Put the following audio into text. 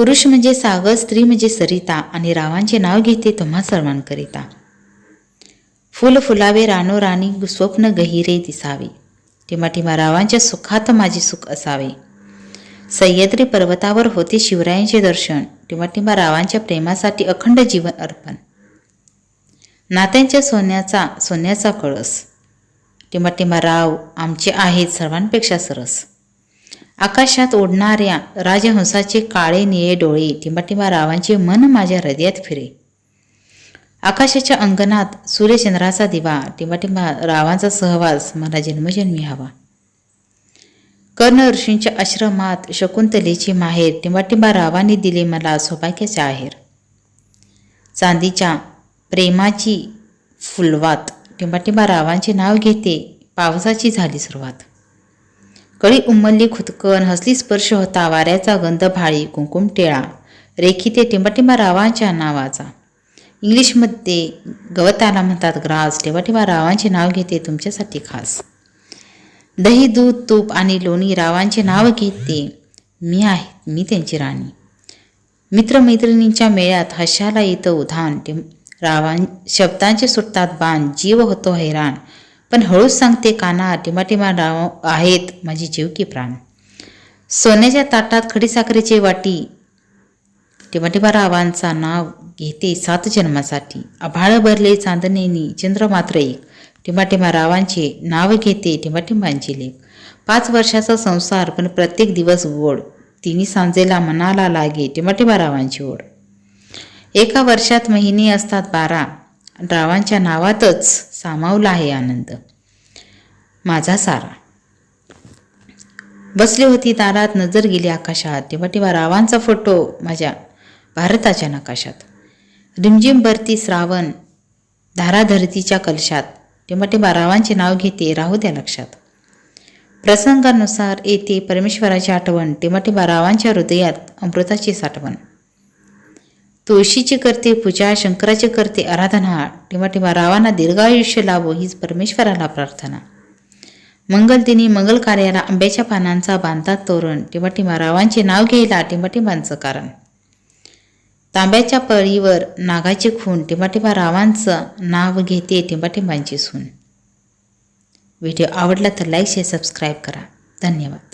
पुरुष म्हणजे सागर स्त्री म्हणजे सरिता आणि रावांचे नाव घेते तुम्हा सर्वांकरिता. फुल फुलावे रानो राणी स्वप्न गहिरे दिसावे. टिमा टिमा रावांच्या सुखात माझे सुख असावे. सह्याद्री पर्वतावर होते शिवरायांचे दर्शन. टिमा टिमा रावांच्या प्रेमासाठी अखंड जीवन अर्पण. नात्यांच्या सोन्याचा सोन्याचा कळस. टिमा टिमा राव आमचे आहेत सर्वांपेक्षा सरस. आकाशात ओढणाऱ्या राजहंसाचे काळे निळे डोळे टिंबाटिंबा रावांचे मन माझ्या हृदयात फिरे. आकाशाच्या अंगणात सूर्यचंद्राचा दिवा टिंबाटिंबा रावांचा सहवास मला जन्मजन्मी हवा. कर्ण ऋषींच्या आश्रमात शकुंतलेची माहेर टिंबाटिंबा रावांनी दिले मला सौभाग्याचे आहेर. चांदीच्या प्रेमाची फुलवात टिंबाटिंबा रावांचे नाव घेते पावसाची झाली सुरुवात. कळी उमलली खुदकन हसली स्पर्श होता वाऱ्याचा गंध भाळी कुंकुम टेळा. रेखिते टिंबाटिंबा रावांच्या नावाचा. इंग्लिशमध्ये गवताला म्हणतात ग्रास टिंबाटिंबा रावांचे नाव घेते तुमच्यासाठी खास. दही दूध तूप आणि लोणी रावांचे नाव घेते. मी आहे मी त्यांची राणी. मित्रमैत्रिणींच्या मेळ्यात हशाला येतं उधाण टिम रावां शब्दांचे सुटतात बाण. जीव होतो हैराण. पण हळूच सांगते काना टिमाटिमा राव आहेत माझी जीव की प्राण. सोन्याच्या ताटात खडीसाखरेची वाटी टिमाटिमा रावांचा नाव घेते सात जन्मासाठी. आभाळ भरले चांदणेनी चंद्र मात्र एक. टिमाटिमा रावांचे नाव घेते टिमाटिंबांची लेख. पाच वर्षाचा संसार पण प्रत्येक दिवस गोड तिन्ही सांजेला मनाला लागे टिमाटिमा रावांची ओढ. एका वर्षात महिने असतात बारा. रावांच्या नावातच सामावला आहे आनंद. माझा सारा. बसली होती दारात नजर गेली आकाशात. तेव्हा तेव्हा रावांचा फोटो माझ्या भारताच्या नकाशात. रिमझिम भरती श्रावण धाराधरतीच्या कलशात. तेव्हा तेव्हा रावांचे नाव घेते राहू द्या लक्षात. प्रसंगानुसार येते परमेश्वराची आठवण. तेव्हा तेव्हा रावांच्या हृदयात अमृताची साठवण. तुळशीची करते पूजा शंकराची करते आराधना टिमाटिमा रावांना दीर्घायुष्य लाभो हीच परमेश्वराला प्रार्थना. मंगल दिनी मंगल कार्याला आंब्याच्या पानांचा बांधतात तोरण टिमाटिमा रावांचे नाव घ्यायला टिमाटिमांचं कारण. तांब्याच्या पळीवर नागाची खून टिमाटिमा रावांचं नाव घेते टिंबाटिंबांची सून. व्हिडिओ आवडला तर लाईक शेअर सबस्क्राईब करा. धन्यवाद.